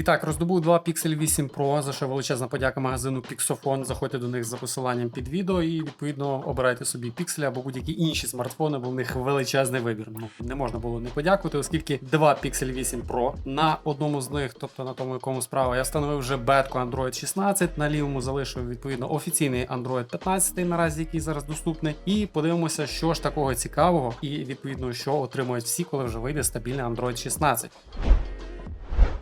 І так, роздобув два Pixel 8 Pro, за що величезна подяка магазину Pixofon. Заходьте до них за посиланням під відео і відповідно обирайте собі Pixel або будь-які інші смартфони, бо в них величезний вибір. Ну не можна було не подякувати, оскільки два Pixel 8 Pro на одному з них, тобто на тому, якому справа, я встановив вже бетку Android 16, на лівому залишив відповідно офіційний Android 15, наразі який зараз доступний. І подивимося, що ж такого цікавого, і відповідно, що отримують всі, коли вже вийде стабільний Android 16.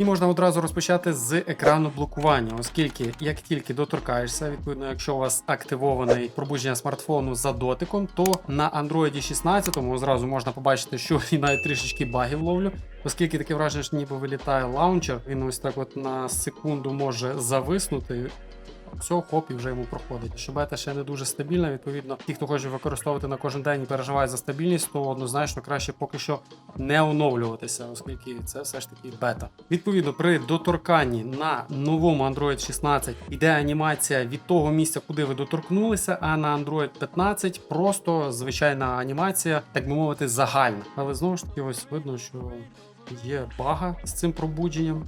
І можна одразу розпочати з екрану блокування, оскільки як тільки доторкаєшся, відповідно, якщо у вас активований пробудження смартфону за дотиком, то на Android 16 одразу можна побачити, що і навіть трішечки багів ловлю, оскільки таке враження, що ніби вилітає лаунчер, він ось так от на секунду може зависнути. Все, хоп, і вже йому проходить. Що бета ще не дуже стабільна. Відповідно, ті, хто хоче використовувати на кожен день і переживає за стабільність, то однозначно краще поки що не оновлюватися, оскільки це все ж таки бета. Відповідно, при доторканні на новому Android 16 іде анімація від того місця, куди ви доторкнулися, а на Android 15 просто звичайна анімація, так би мовити, загальна. Але знову ж таки, ось видно, що є бага з цим пробудженням.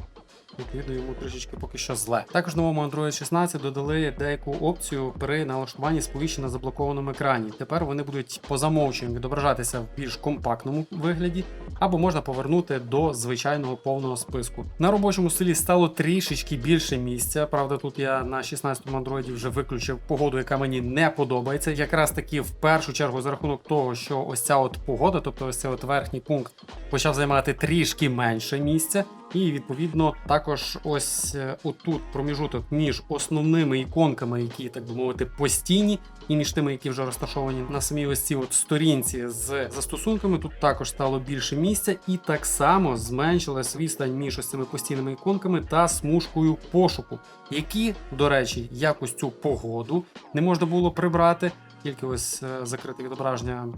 Відповідно, йому трішечки поки що зле. Також новому Android 16 додали деяку опцію при налаштуванні сповіщень на заблокованому екрані. Тепер вони будуть по замовченню відображатися в більш компактному вигляді, або можна повернути до звичайного повного списку. На робочому столі стало трішечки більше місця. Правда, тут я на 16-му Android вже виключив погоду, яка мені не подобається. Якраз таки в першу чергу за рахунок того, що ось ця от погода, тобто ось цей от верхній пункт, почав займати трішки менше місця. І відповідно також ось е, отут проміжуток між основними іконками, які так би мовити постійні, і між тими, які вже розташовані на самій ось цій от сторінці з застосунками. Тут також стало більше місця, і так само зменшилась відстань між ось цими постійними іконками та смужкою пошуку, які, до речі, якось цю погоду не можна було прибрати. Тільки ось е, закрите відображення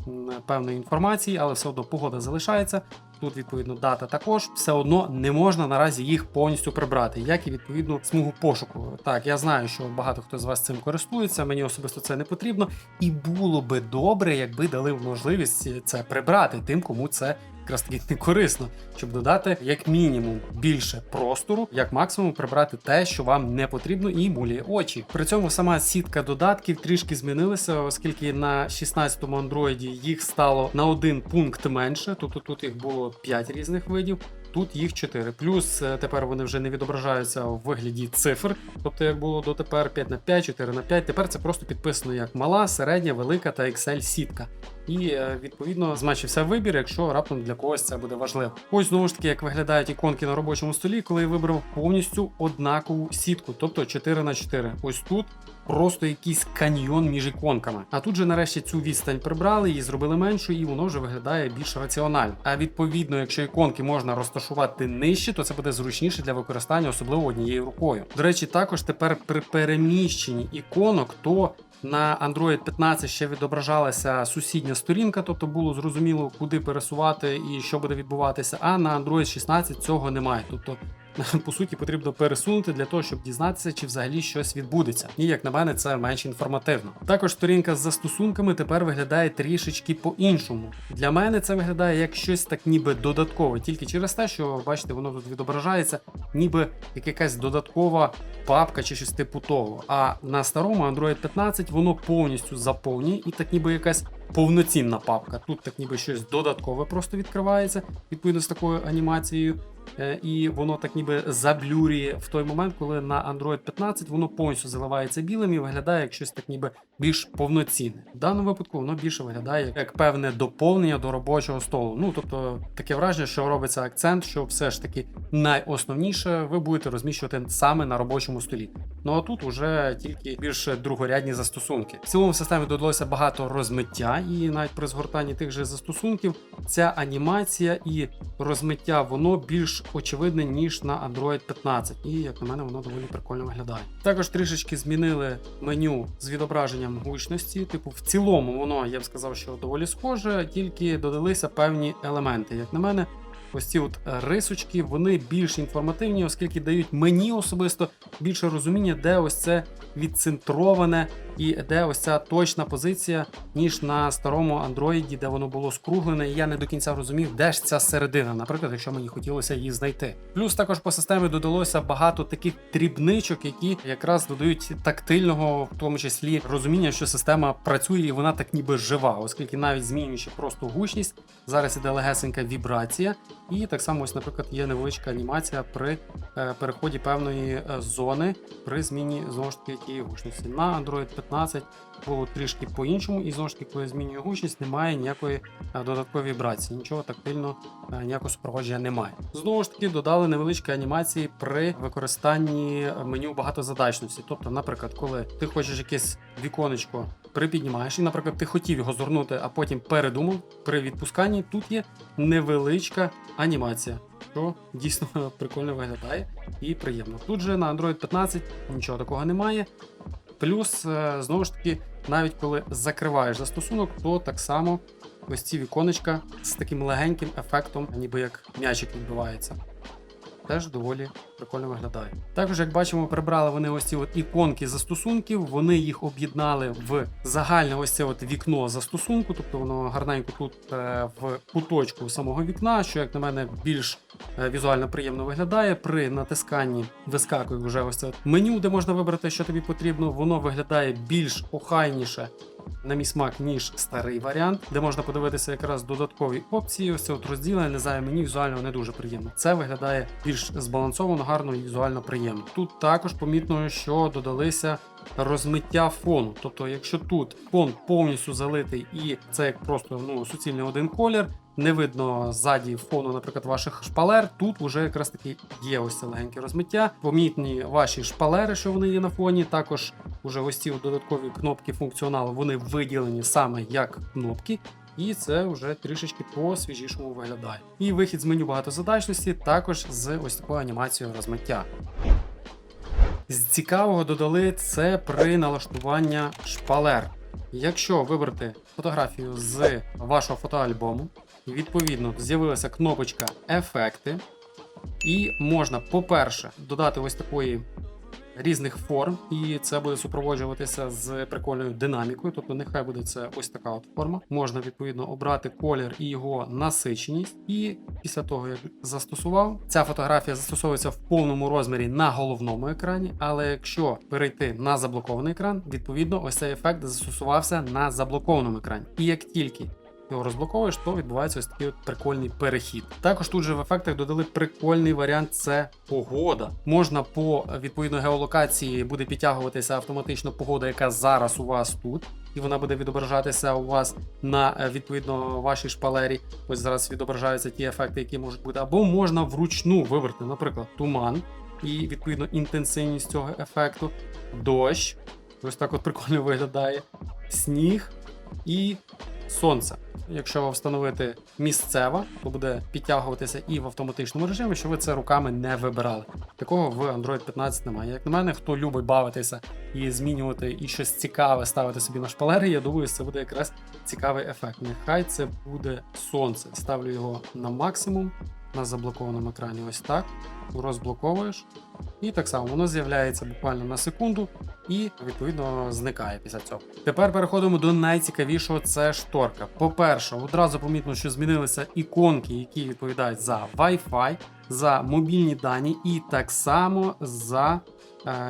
певної інформації, але все одно погода залишається. Тут відповідно дата також все одно не можна наразі їх повністю прибрати, як і відповідно смугу пошуку. Так, я знаю, що багато хто з вас цим користується. Мені особисто це не потрібно, і було би добре, якби дали можливість це прибрати тим, кому це. Якраз таки корисно, щоб додати як мінімум більше простору, як максимум прибрати те, що вам не потрібно, і мулює очі. При цьому сама сітка додатків трішки змінилася, оскільки на 16-му андроїді їх стало на один пункт менше, тобто тут їх було 5 різних видів. Тут їх 4. Плюс е, тепер вони вже не відображаються в вигляді цифр. Тобто, як було дотепер 5 на 5, 4 на 5. Тепер це просто підписано як мала, середня, велика та Excel сітка. І е, відповідно зменшився вибір, якщо раптом для когось це буде важливо. Ось знову ж таки, як виглядають іконки на робочому столі, коли я вибрав повністю однакову сітку, тобто 4 на 4. Ось тут просто якийсь каньйон між іконками. А тут же нарешті цю відстань прибрали, її зробили меншою, і воно вже виглядає більш раціонально. А відповідно, якщо іконки можна розташувати нижче, то це буде зручніше для використання, особливо однією рукою. До речі, також тепер при переміщенні іконок, то на Android 15 ще відображалася сусідня сторінка, тобто було зрозуміло, куди пересувати і що буде відбуватися. А на Android 16 цього немає. Тобто, по суті, потрібно пересунути для того, щоб дізнатися, чи взагалі щось відбудеться. І як на мене, це менш інформативно. Також сторінка з застосунками тепер виглядає трішечки по-іншому. Для мене це виглядає як щось так, ніби додаткове, тільки через те, що бачите, воно тут відображається, ніби як якась додаткова папка чи щось типу того. А на старому Android 15 воно повністю заповнює і так ніби якась повноцінна папка. Тут так ніби щось додаткове просто відкривається, відповідно з такою анімацією. Е, І воно так ніби заблюрює в той момент, коли на Android 15 воно повністю заливається білим і виглядає як щось так ніби більш повноцінне. В даному випадку воно більше виглядає як певне доповнення до робочого столу. Ну тобто таке враження, що робиться акцент, що все ж таки найосновніше ви будете розміщувати саме на робочому столі. Ну а тут уже тільки більш другорядні застосунки. В цілому системі додалося багато розмиття, і навіть при згортанні тих же застосунків ця анімація і розмиття воно більш очевидне ніж на Android 15. І як на мене, воно доволі прикольно виглядає. Також трішечки змінили меню з відображенням гучності. Типу, в цілому воно я б сказав, що доволі схоже, тільки додалися певні елементи. Як на мене, ось ці от рисочки, вони більш інформативні, оскільки дають мені особисто більше розуміння, де ось це відцентроване і де ось ця точна позиція, ніж на старому Android, де воно було скруглене, і я не до кінця розумів, де ж ця середина, наприклад, якщо мені хотілося її знайти. Плюс також по системі додалося багато таких дрібничок, які якраз додають тактильного, в тому числі розуміння, що система працює і вона так ніби жива, оскільки навіть змінюючи просто гучність, зараз іде легесенька вібрація, і так само, ось, наприклад, є невеличка анімація при е, переході певної е, зони при зміні знову ж таки тієї гучності. На Android 15 було трішки по-іншому, і знову ж таки, коли змінює гучність, немає ніякої е, додаткової вібрації, нічого тактильно, е, ніякого супроводження немає. Знову ж таки, додали невеличкі анімації при використанні меню багатозадачності. Тобто, наприклад, коли ти хочеш якесь віконечко припіднімаєш, і, наприклад, ти хотів його згорнути, а потім передумав при відпусканні, тут є невеличка анімація. Що дійсно прикольно виглядає і приємно. Тут же на Android 15 нічого такого немає. Плюс, е, знову ж таки, навіть коли закриваєш застосунок, то так само ось ці віконечка з таким легеньким ефектом, ніби як м'ячик відбивається. Теж доволі прикольно виглядає. Також, як бачимо, прибрали вони ось ці от іконки застосунків, вони їх об'єднали в загальне ось це от вікно застосунку, тобто воно гарненько тут е, в куточку самого вікна, що, як на мене, більш е, візуально приємно виглядає. При натисканні вискакує вже ось це меню, де можна вибрати, що тобі потрібно. Воно виглядає більш охайніше. На мій смак, ніж старий варіант, де можна подивитися якраз додаткові опції. Ось це от розділення, знаю, мені візуально не дуже приємно. Це виглядає більш збалансовано, гарно і візуально приємно. Тут також помітно, що додалися розмиття фону. Тобто, якщо тут фон повністю залитий і це як просто ну, суцільний один колір, не видно ззаді фону, наприклад, ваших шпалер. Тут вже якраз таки є ось це легеньке розмиття. Помітні ваші шпалери, що вони є на фоні. Також уже ось ці додаткові кнопки функціоналу, вони виділені саме як кнопки. І це вже трішечки по-свіжішому виглядає. І вихід з меню багатозадачності також з ось такою анімацією розмиття. З цікавого додали це при налаштуванні шпалер. Якщо вибрати фотографію з вашого фотоальбому, відповідно з'явилася кнопочка Ефекти, і можна, по-перше, додати ось такої різних форм, і це буде супроводжуватися з прикольною динамікою. Тобто, нехай буде це ось така от форма. Можна відповідно обрати колір і його насиченість. І після того, як застосував, ця фотографія застосовується в повному розмірі на головному екрані. Але якщо перейти на заблокований екран, відповідно, ось цей ефект застосувався на заблокованому екрані. І як тільки його розблоковуєш, то відбувається ось такий от прикольний перехід. Також тут же в ефектах додали прикольний варіант це погода. Можна по відповідно геолокації буде підтягуватися автоматично погода, яка зараз у вас тут. І вона буде відображатися у вас на е, відповідно вашій шпалері. Ось зараз відображаються ті ефекти, які можуть бути. Або можна вручну вибрати, наприклад, туман і відповідно інтенсивність цього ефекту, дощ. Ось так от прикольно виглядає, сніг і сонце. Якщо встановити місцево, то буде підтягуватися і в автоматичному режимі, що ви це руками не вибирали. Такого в Android 15 немає. Як на мене, хто любить бавитися і змінювати і щось цікаве ставити собі на шпалери, я думаю, це буде якраз цікавий ефект. Нехай це буде сонце. Ставлю його на максимум на заблокованому екрані. Ось так. Розблоковуєш. І так само воно з'являється буквально на секунду і відповідно зникає після цього. Тепер переходимо до найцікавішого це шторка. По-перше, одразу помітно, що змінилися іконки, які відповідають за Wi-Fi, за мобільні дані, і так само за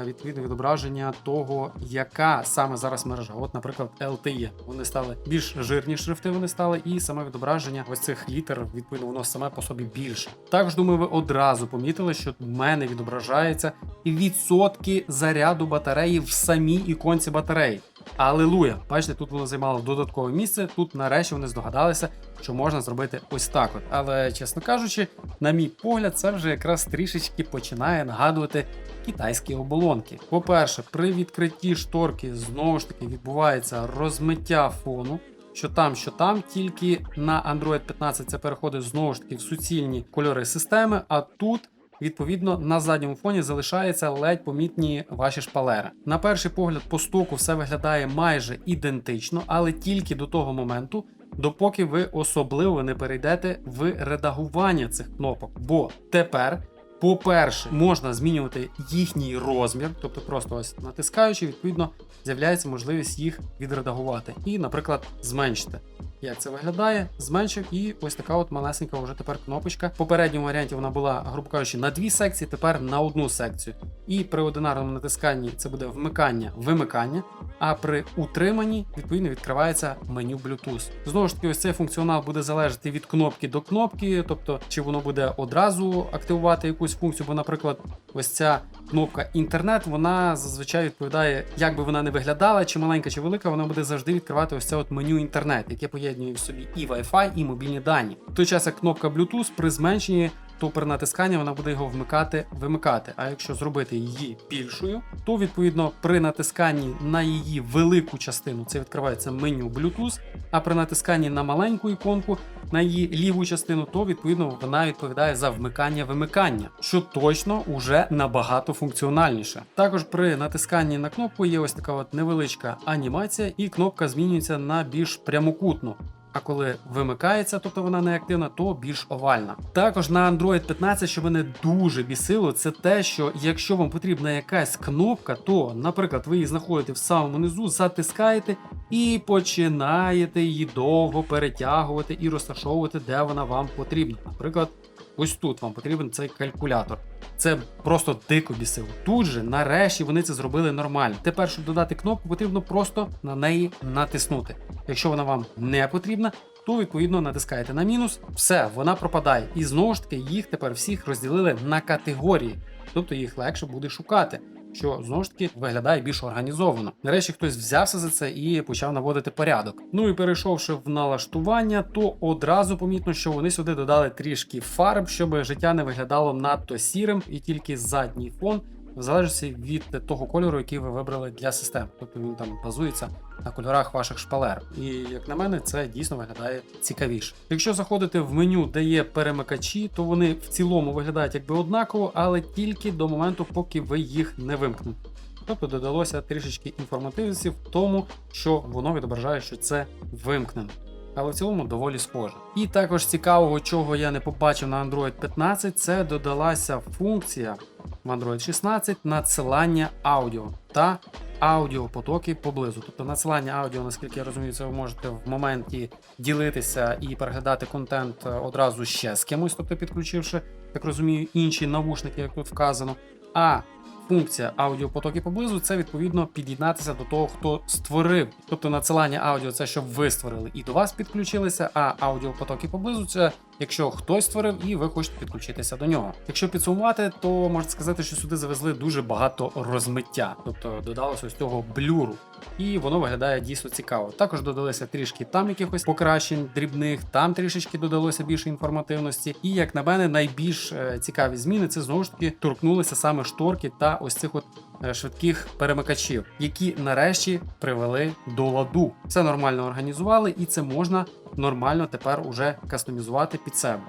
відповідне відображення того, яка саме зараз мережа. От, наприклад, LTE. Вони стали більш жирні шрифти, вони стали, і саме відображення ось цих літер, відповідно, воно саме по собі більше. Також думаю, ви одразу помітили, що в мене відображається відсотки заряду батареї в самій іконці батареї. Алілуя! Бачите, тут воно займало додаткове місце. Тут нарешті вони здогадалися, що можна зробити ось так. от. Але, чесно кажучи, на мій погляд, це вже якраз трішечки починає нагадувати китайські оболонки. По-перше, при відкритті шторки знову ж таки відбувається розмиття фону. Що там, що там, тільки на Android 15 це переходить знову ж таки в суцільні кольори системи, а тут Відповідно, на задньому фоні залишаються ледь помітні ваші шпалери. На перший погляд, по стоку все виглядає майже ідентично, але тільки до того моменту, допоки ви особливо не перейдете в редагування цих кнопок. Бо тепер По-перше, можна змінювати їхній розмір, тобто просто ось натискаючи, відповідно, з'являється можливість їх відредагувати. І, наприклад, зменшити. Як це виглядає? Зменшив, і ось така от малесенька вже тепер кнопочка. В попередньому варіанті вона була, грубо кажучи, на дві секції, тепер на одну секцію. І при одинарному натисканні це буде вмикання, вимикання. А при утриманні відповідно відкривається меню Bluetooth. Знову ж таки, ось цей функціонал буде залежати від кнопки до кнопки, тобто чи воно буде одразу активувати якусь функцію, бо, наприклад, ось ця кнопка інтернет, вона зазвичай відповідає, як би вона не виглядала, чи маленька, чи велика, вона буде завжди відкривати ось це от меню інтернет, яке поєднує в собі і Wi-Fi, і мобільні дані. В той час як кнопка Bluetooth при зменшенні то при натисканні вона буде його вмикати, вимикати. А якщо зробити її більшою, то відповідно при натисканні на її велику частину це відкривається меню Bluetooth, а при натисканні на маленьку іконку на її ліву частину, то відповідно вона відповідає за вмикання-вимикання, що точно уже набагато функціональніше. Також при натисканні на кнопку є ось така от невеличка анімація, і кнопка змінюється на більш прямокутну. А коли вимикається, тобто вона не активна, то більш овальна. Також на Android 15, що мене дуже бісило, це те, що якщо вам потрібна якась кнопка, то, наприклад, ви її знаходите в самому низу, затискаєте і починаєте її довго перетягувати і розташовувати, де вона вам потрібна. Наприклад, ось тут вам потрібен цей калькулятор. Це просто дико бісило. Тут же, нарешті, вони це зробили нормально. Тепер, щоб додати кнопку, потрібно просто на неї натиснути. Якщо вона вам не потрібна, то відповідно натискаєте на мінус, все, вона пропадає. І знову ж таки, їх тепер всіх розділили на категорії, тобто їх легше буде шукати. Що знову ж таки виглядає більш організовано. Нарешті хтось взявся за це і почав наводити порядок. Ну і перейшовши в налаштування, то одразу помітно, що вони сюди додали трішки фарб, щоб життя не виглядало надто сірим, і тільки задній фон в залежності від того кольору, який ви вибрали для систем. Тобто він там базується на кольорах ваших шпалер. І як на мене, це дійсно виглядає цікавіше. Якщо заходити в меню, де є перемикачі, то вони в цілому виглядають якби однаково, але тільки до моменту, поки ви їх не вимкнете. Тобто додалося трішечки інформативності в тому, що воно відображає, що це вимкнено. Але в цілому доволі схоже. І також цікавого, чого я не побачив на Android 15, це додалася функція в Android 16 надсилання аудіо та аудіопотоки поблизу. Тобто надсилання аудіо, наскільки я розумію, це ви можете в моменті ділитися і переглядати контент е, одразу ще з кимось, тобто підключивши, так розумію, інші навушники, як тут вказано. А функція аудіопотоки поблизу це відповідно під'єднатися до того, хто створив. Тобто надсилання аудіо це щоб ви створили і до вас підключилися, а аудіопотоки поблизу це якщо хтось створив і ви хочете підключитися до нього. Якщо підсумувати, то можна сказати, що сюди завезли дуже багато розмиття, тобто додалося ось цього блюру. І воно виглядає дійсно цікаво. Також додалося трішки там якихось покращень дрібних, там трішечки додалося більше інформативності. І як на мене, найбільш е, цікаві зміни це знову ж таки торкнулися саме шторки та ось цих от е, швидких перемикачів, які нарешті привели до ладу. Це нормально організували, і це можна нормально тепер уже кастомізувати під себе.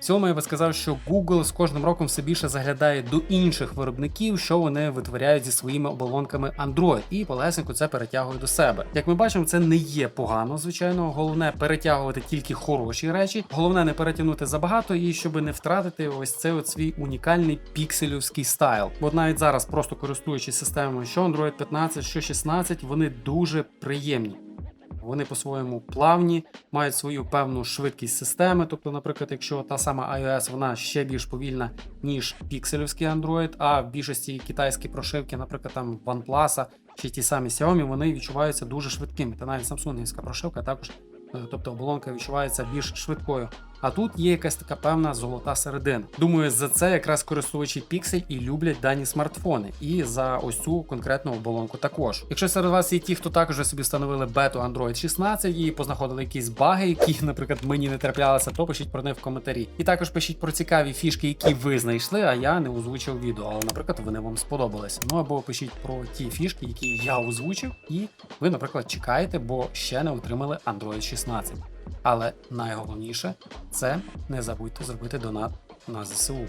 В цьому я би сказав, що Google з кожним роком все більше заглядає до інших виробників, що вони витворяють зі своїми оболонками Android, і полесенько це перетягує до себе. Як ми бачимо, це не є погано, звичайно. Головне перетягувати тільки хороші речі. Головне не перетягнути забагато і щоб не втратити ось цей от свій унікальний пікселівський стайл. Бо навіть зараз, просто користуючись системами, що Android 15, що 16, вони дуже приємні. Вони по-своєму плавні, мають свою певну швидкість системи. Тобто, наприклад, якщо та сама iOS вона ще більш повільна, ніж пікселівський Android, а в більшості китайські прошивки, наприклад, там OnePlus чи ті самі Xiaomi, вони відчуваються дуже швидкими. Та навіть Samsungівська прошивка також, е, тобто оболонка відчувається більш швидкою. А тут є якась така певна золота середина. Думаю, за це якраз користувачі Pixel і люблять дані смартфони, і за ось цю конкретну оболонку також. Якщо серед вас є ті, хто також собі встановили бету Android 16 і познаходили якісь баги, які, наприклад, мені не траплялися, то пишіть про них в коментарі. І також пишіть про цікаві фішки, які ви знайшли, а я не озвучив відео. Але, наприклад, вони вам сподобалися. Ну або пишіть про ті фішки, які я озвучив, і ви, наприклад, чекаєте, бо ще не отримали Android 16. Але найголовніше це не забудьте зробити донат на ЗСУ.